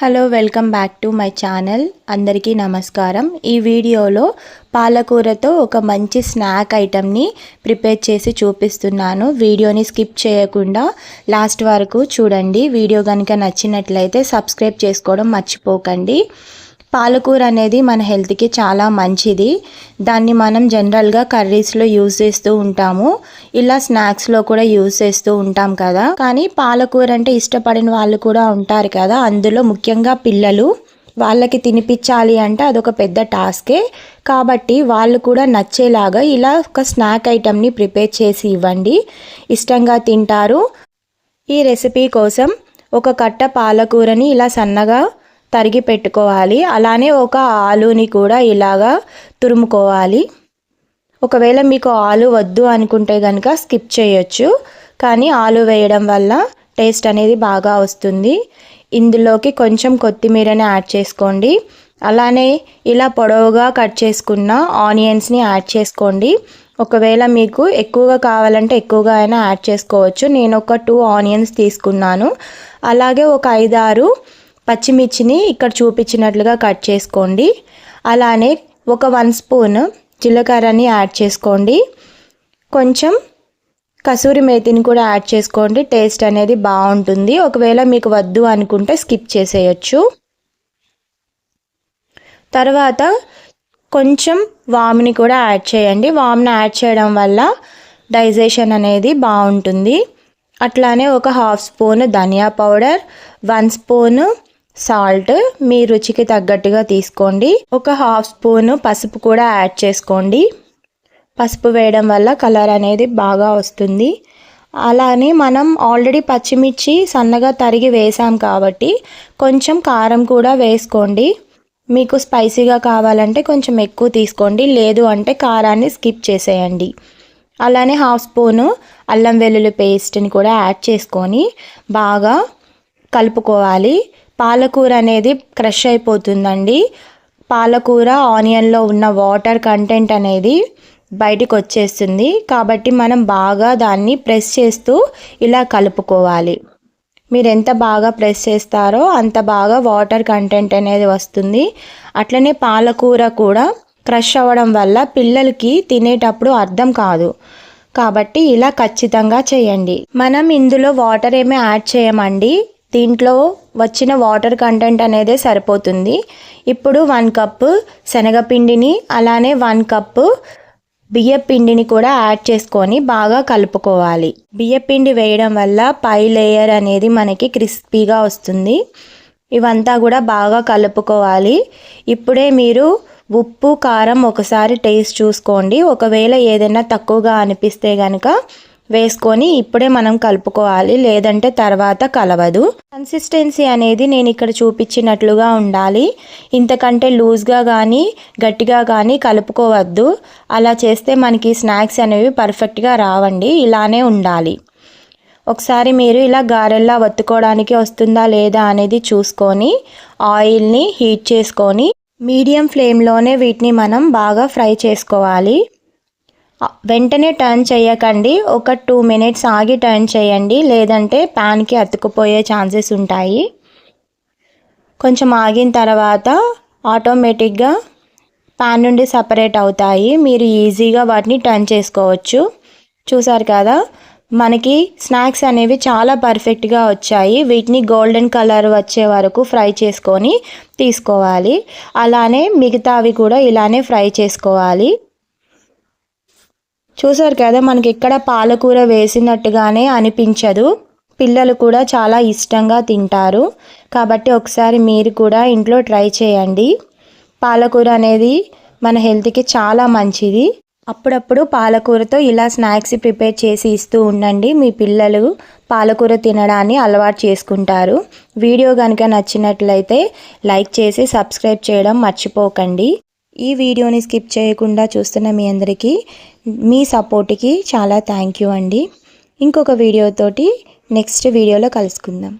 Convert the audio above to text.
Hello welcome back to my channel. అందరికీ నమస్కారం. ఈ వీడియోలో పాలకూరతో ఒక మంచి స్నాక్ ఐటెంని ప్రిపేర్ చేసి చూపిస్తున్నాను. వీడియోని స్కిప్ చేయకుండా లాస్ట్ వరకు చూడండి. వీడియో కనుక నచ్చినట్లయితే సబ్స్క్రైబ్ చేసుకోవడం మర్చిపోకండి. పాలకూర అనేది మన హెల్త్కి చాలా మంచిది. దాన్ని మనం జనరల్గా కర్రీస్లో యూజ్ చేస్తూ ఉంటాము. ఇలా స్నాక్స్లో కూడా యూజ్ చేస్తూ ఉంటాం కదా. కానీ పాలకూర అంటే ఇష్టపడిన వాళ్ళు కూడా ఉంటారు కదా. అందులో ముఖ్యంగా పిల్లలు వాళ్ళకి తినిపించాలి అంటే అదొక పెద్ద టాస్కే. కాబట్టి వాళ్ళు కూడా నచ్చేలాగా ఇలా ఒక స్నాక్ ఐటెంని ప్రిపేర్ చేసి ఇవ్వండి. ఇష్టంగా తింటారు. ఈ రెసిపీ కోసం ఒక కట్ట పాలకూరని ఇలా సన్నగా తరిగి పెట్టుకోవాలి. అలానే ఒక ఆలుని కూడా ఇలాగా తురుముకోవాలి. ఒకవేళ మీకు ఆలు వద్దు అనుకుంటే కనుక స్కిప్ చేయొచ్చు. కానీ ఆలు వేయడం వల్ల టేస్ట్ అనేది బాగా వస్తుంది. ఇందులోకి కొంచెం కొత్తిమీరని యాడ్ చేసుకోండి. అలానే ఇలా పొడవుగా కట్ చేసుకున్న ఆనియన్స్ని యాడ్ చేసుకోండి. ఒకవేళ మీకు ఎక్కువగా కావాలంటే ఎక్కువగా అయినా యాడ్ చేసుకోవచ్చు. నేను ఒక టూ ఆనియన్స్ తీసుకున్నాను. అలాగే ఒక ఐదారు పచ్చిమిర్చిని ఇక్కడ చూపించినట్లుగా కట్ చేసుకోండి. అలానే ఒక వన్ స్పూన్ జీలకర్రని యాడ్ చేసుకోండి. కొంచెం కసూరి మేతిని కూడా యాడ్ చేసుకోండి. టేస్ట్ అనేది బాగుంటుంది. ఒకవేళ మీకు వద్దు అనుకుంటే స్కిప్ చేసేయచ్చు. తర్వాత కొంచెం వామ్ని కూడా యాడ్ చేయండి. వామ్ని యాడ్ చేయడం వల్ల డైజెషన్ అనేది బాగుంటుంది. అట్లానే ఒక హాఫ్ స్పూన్ ధనియా పౌడర్ వన్ స్పూను సాల్ట్ మీ రుచికి తగ్గట్టుగా తీసుకోండి. ఒక హాఫ్ స్పూన్ పసుపు కూడా యాడ్ చేసుకోండి. పసుపు వేయడం వల్ల కలర్ అనేది బాగా వస్తుంది. అలానే మనం ఆల్రెడీ పచ్చిమిర్చి సన్నగా తరిగి వేసాం కాబట్టి కొంచెం కారం కూడా వేసుకోండి. మీకు స్పైసీగా కావాలంటే కొంచెం ఎక్కువ తీసుకోండి. లేదు అంటే కారాన్ని స్కిప్ చేసేయండి. అలానే హాఫ్ స్పూను అల్లం వెల్లుల్లి పేస్ట్ని కూడా యాడ్ చేసుకొని బాగా కలుపుకోవాలి. పాలకూర అనేది క్రష్ అయిపోతుందండి. పాలకూర ఆనియన్లో ఉన్న వాటర్ కంటెంట్ అనేది బయటికి వచ్చేస్తుంది కాబట్టి మనం బాగా దాన్ని ప్రెస్ చేస్తూ ఇలా కలుపుకోవాలి. మీరు ఎంత బాగా ప్రెస్ చేస్తారో అంత బాగా వాటర్ కంటెంట్ అనేది వస్తుంది. అట్లనే పాలకూర కూడా క్రష్ అవ్వడం వల్ల పిల్లలకి తినేటప్పుడు అర్థం కాదు. కాబట్టి ఇలా ఖచ్చితంగా చేయండి. మనం ఇందులో వాటర్ ఏమీ యాడ్ చేయమండి. దీంట్లో వచ్చిన వాటర్ కంటెంట్ అనేది సరిపోతుంది. ఇప్పుడు వన్ కప్పు శనగపిండిని అలానే వన్ కప్పు బియ్యపిండిని కూడా యాడ్ చేసుకొని బాగా కలుపుకోవాలి. బియ్యపిండి వేయడం వల్ల పై లేయర్ అనేది మనకి క్రిస్పీగా వస్తుంది. ఇవంతా కూడా బాగా కలుపుకోవాలి. ఇప్పుడే మీరు ఉప్పు కారం ఒకసారి టేస్ట్ చూసుకోండి. ఒకవేళ ఏదైనా తక్కువగా అనిపిస్తే కనుక వేసుకొని ఇప్పుడే మనం కలుపుకోవాలి లేదంటే తర్వాత కలవదు. కన్సిస్టెన్సీ అనేది నేను ఇక్కడ చూపించినట్లుగా ఉండాలి. ఇంతకంటే లూజ్గా కానీ గట్టిగా కానీ కలుపుకోవద్దు. అలా చేస్తే మనకి స్నాక్స్ అనేవి పర్ఫెక్ట్గా రావండి. ఇలానే ఉండాలి. ఒకసారి మీరు ఇలా గారెల్లా వత్తుకోవడానికి వస్తుందా లేదా అనేది చూసుకొని ఆయిల్ని హీట్ చేసుకొని మీడియం ఫ్లేమ్లోనే వీటిని మనం బాగా ఫ్రై చేసుకోవాలి. వెంటనే టర్న్ చేయకండి. ఒక టూ మినిట్స్ ఆగి టర్న్ చేయండి. లేదంటే ప్యాన్కి అతుకుపోయే ఛాన్సెస్ ఉంటాయి. కొంచెం ఆగిన తర్వాత ఆటోమేటిక్గా ప్యాన్ నుండి సపరేట్ అవుతాయి. మీరు ఈజీగా వాటిని టర్న్ చేసుకోవచ్చు. చూసారు కదా? మనకి స్నాక్స్ అనేవి చాలా పర్ఫెక్ట్గా వచ్చాయి. వీటిని గోల్డెన్ కలర్ వచ్చే వరకు ఫ్రై చేసుకొని తీసుకోవాలి. అలానే మిగతావి కూడా ఇలానే ఫ్రై చేసుకోవాలి. చూసారు కదా మనకి ఇక్కడ పాలకూర వేసినట్టుగానే అనిపించదు. పిల్లలు కూడా చాలా ఇష్టంగా తింటారు. కాబట్టి ఒకసారి మీరు కూడా ఇంట్లో ట్రై చేయండి. పాలకూర అనేది మన హెల్త్కి చాలా మంచిది. అప్పుడప్పుడు పాలకూరతో ఇలా స్నాక్స్ ప్రిపేర్ చేసి ఇస్తూ ఉండండి. మీ పిల్లలు పాలకూర తినడాన్ని అలవాటు చేసుకుంటారు. వీడియో కనుక నచ్చినట్లయితే లైక్ చేసి సబ్స్క్రైబ్ చేయడం మర్చిపోకండి. ఈ వీడియోని స్కిప్ చేయకుండా చూస్తున్న మీ అందరికీ మీ సపోర్ట్కి చాలా థ్యాంక్ యూ అండి. ఇంకొక వీడియోతోటి నెక్స్ట్ వీడియోలో కలుసుకుందాం.